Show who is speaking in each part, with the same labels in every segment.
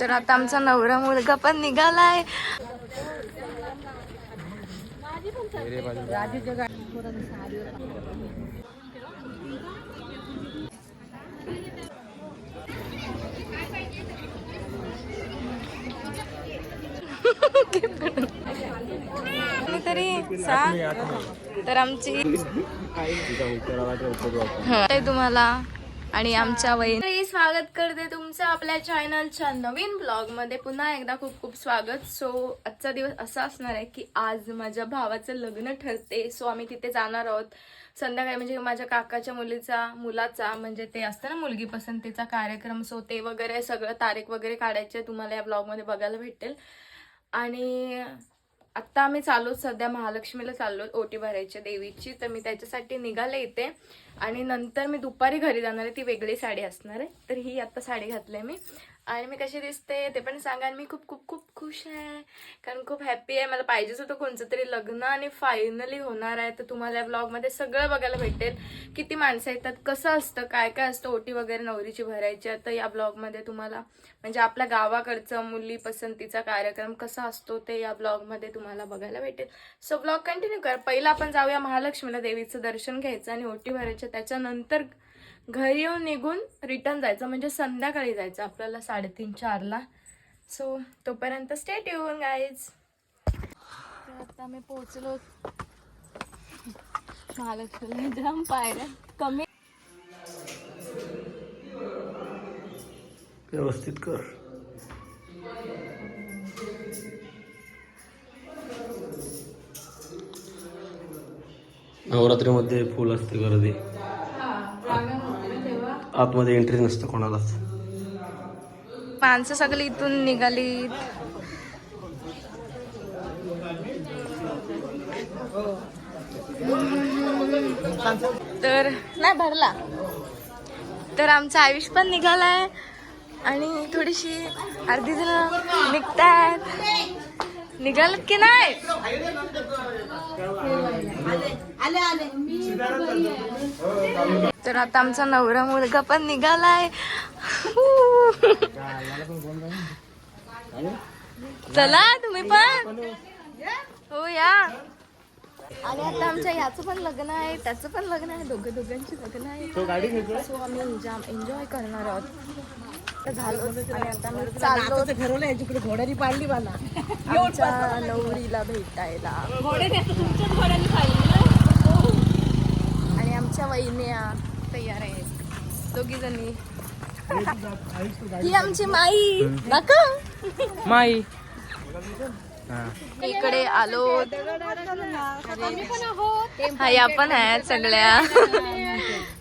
Speaker 1: तर आता आमचा नवरा मुलगा पण निघालाय. तरी सांग तर आमची तुम्हाला आणि आमच्या वहिनी स्वागत करते तुमचं आपल्या चॅनलच्या नवीन ब्लॉगमध्ये. पुन्हा एकदा खूप खूप स्वागत. सो आजचा दिवस असा असणार आहे की आज माझ्या भावाचं लग्न ठरते. सो आम्ही तिथे जाणार आहोत. संध्याकाळी म्हणजे माझ्या काकाच्या मुलीचा मुलाचा म्हणजे ते असतं ना मुलगी पसंतीचा कार्यक्रम. सो ते वगैरे सगळं तारीख वगैरे काढायचे तुम्हाला या ब्लॉगमध्ये बघायला भेटेल. आणि आत्ता आम्ही चाललो सध्या महालक्ष्मीला चाललो ओटी भरायची देवीची. तर मी त्याच्यासाठी निघाले इथे. आणि नंतर मी दुपारी घरी जाणार आहे ती वेगळी साडी असणार आहे. तर ही आता साडी घातली मी. आणि मी कशी दिसते ते पण सांगा आणि मी खूप खूप खूप खुश आहे. कारण खूप हॅप्पी आहे. मला पाहिजेच होतं कोणतं तरी लग्न आणि फायनली होणार आहे. तर तुम्हाला या ब्लॉगमध्ये सगळं बघायला भेटेल. किती माणसं येतात कसं असतं काय काय असतं ओटी वगैरे नवरीची भरायची तर या ब्लॉगमध्ये तुम्हाला म्हणजे आपल्या गावाकडचं मुली पसंतीचा कार्यक्रम कसा असतो ते या ब्लॉगमध्ये तुम्हाला बघायला भेटेल. सो ब्लॉग कंटिन्यू कर. पहिला आपण जाऊया महालक्ष्मीला देवीचं दर्शन घ्यायचं आणि ओटी भरायचं. त्याच्यानंतर घरी येऊन निघून रिटर्न जायचं. म्हणजे संध्याकाळी जायचं आपल्याला साडेतीन चारला. सो तोपर्यंत स्टेट येऊन गाईज आता आम्ही पोहोचलो. महालक्ष्मी जाम पायऱ्या कमी
Speaker 2: व्यवस्थित कर. नवरात्रीमध्ये फुल असते गर्दी. आतमध्ये एंट्री नसतं कोणालाच.
Speaker 1: माणसं सगळी इथून निघाली तर नाही भरला. तर आमचा आयुष पण निघालाय आणि थोडीशी अर्धी जण निघतायत. निघालत की नाही? तर आता आमचा नवरा मुलगा पण निघालाय. चला तुम्ही पण. हो या. आणि आता आमच्या याचं पण लग्न आहे त्याचं पण लग्न आहे दोघं दोघांची लग्न आहे. सो आम्ही जाम एन्जॉय करणार आहोत. तर झालो. आणि आता मी चाललो.
Speaker 3: ठरवलं याच्याकडे घोड्यानी पाडली मला.
Speaker 1: आमच्या नवरीला भेटायला. आणि आमच्या वहिन्या तयार आहेत. दोघी जणी. ही आमची माई.
Speaker 2: माई.
Speaker 1: इकडे आलो. हा या पण आहेत सगळ्या.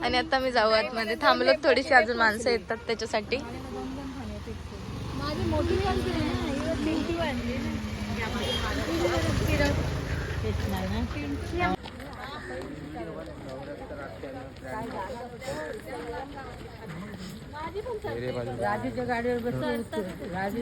Speaker 1: आणि आता मी जाऊ आतमध्ये. थांबलो थोडीशी अजून माणसं येतात त्याच्यासाठी.
Speaker 3: राजूच्या गाडीवर बसलो राजू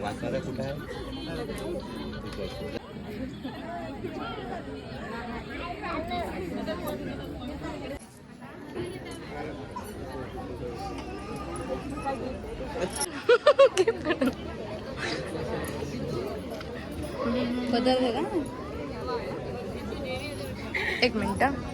Speaker 4: वाचायला कुठं आहे?
Speaker 1: बदल एक मिनिट.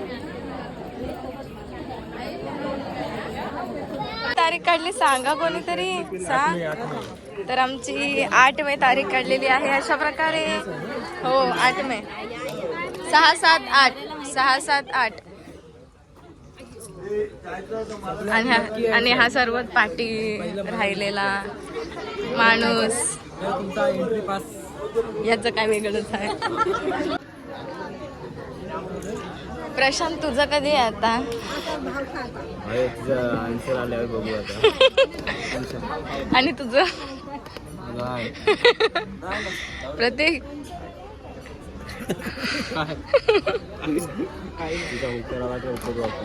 Speaker 1: तारीख काढली सांगा कोणीतरी. सांग. तर आमची आठ मे तारीख काढलेली आहे. अशा प्रकारे हो आठ मे. सहा सात आठ. सहा सात आठ. आणि हा- आणि हा सर्वात पाठी राहिलेला माणूस.
Speaker 2: तुमचा
Speaker 1: याचं काय वेगळंच आहे? प्रशांत तुझं कधी आहे आता?
Speaker 2: तुझा आन्सर आल्यावर बघू आता.
Speaker 1: आणि तुझं? प्रतीक?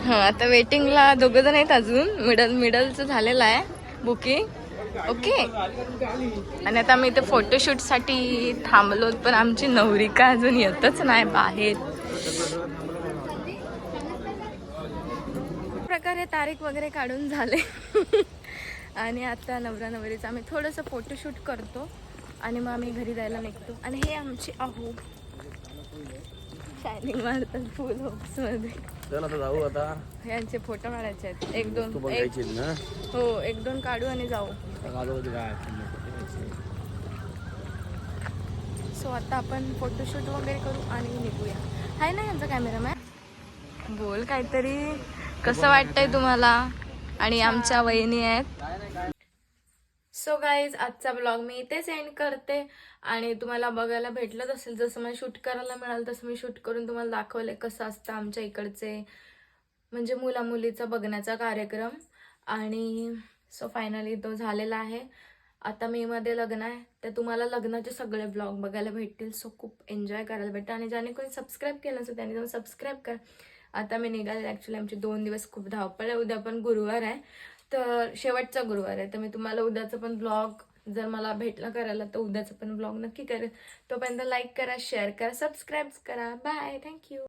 Speaker 1: हा आता वेटिंगला दोघ जण आहेत अजून. मिडल मिडलचं झालेलं आहे बुकिंग ओके आणि आता आम्ही इथे फोटोशूटसाठी थांबलो पण आमची नवरिका अजून येतच नाही बाहेर. प्रकारे तारीख वगैरे काढून झाले. आणि आता नवरा नवरीचं आम्ही थोडंसं फोटोशूट करतो आणि मग आम्ही घरी जायला निघतो. आणि हे आमचे अहो. शायनिंग मारतात फुलमध्ये.
Speaker 2: चल आता जाऊ आता.
Speaker 1: यांचे फोटो काढायचे आहेत. एक दोन एक हो एक दोन काढू आणि जाऊ. सो आता आपण फोटोशूट वगैरे करू आणि निघूया. आहे ना यांचा कॅमेरामॅन बोल काहीतरी. कसं वाटतंय तुम्हाला? आणि आमच्या वहिनी आहेत. सो गाईज आजचा ब्लॉग मी इथेच एंड करते. आणि तुम्हाला बघायला भेटलंच असेल जसं मला शूट करायला मिळालं तसं मी शूट करून तुम्हाला दाखवले कसं असतं आमच्या इकडचे म्हणजे मुला मुलीचा बघण्याचा कार्यक्रम. आणि सो फायनली तो झालेला आहे. आता मेमध्ये लग्न आहे तर तुम्हाला लग्नाचे सगळे ब्लॉग बघायला भेटतील. सो खूप एन्जॉय करायला भेटतं. आणि ज्याने कोणी सबस्क्राईब केलं असं त्याने जाऊन सबस्क्राईब करा. आता मी निघाले. ॲक्च्युली आमचे दोन दिवस खूप धावपळ आहे. उद्या पण गुरुवार आहे. तर शेवटचा गुरुवार आहे. तर मी तुम्हाला उद्याचं पण ब्लॉग जर मला भेटला करायला तर उद्याचं पण ब्लॉग नक्की करेल तोपर्यंत लाईक करा शेअर करा सबस्क्राईब करा. Bye thank you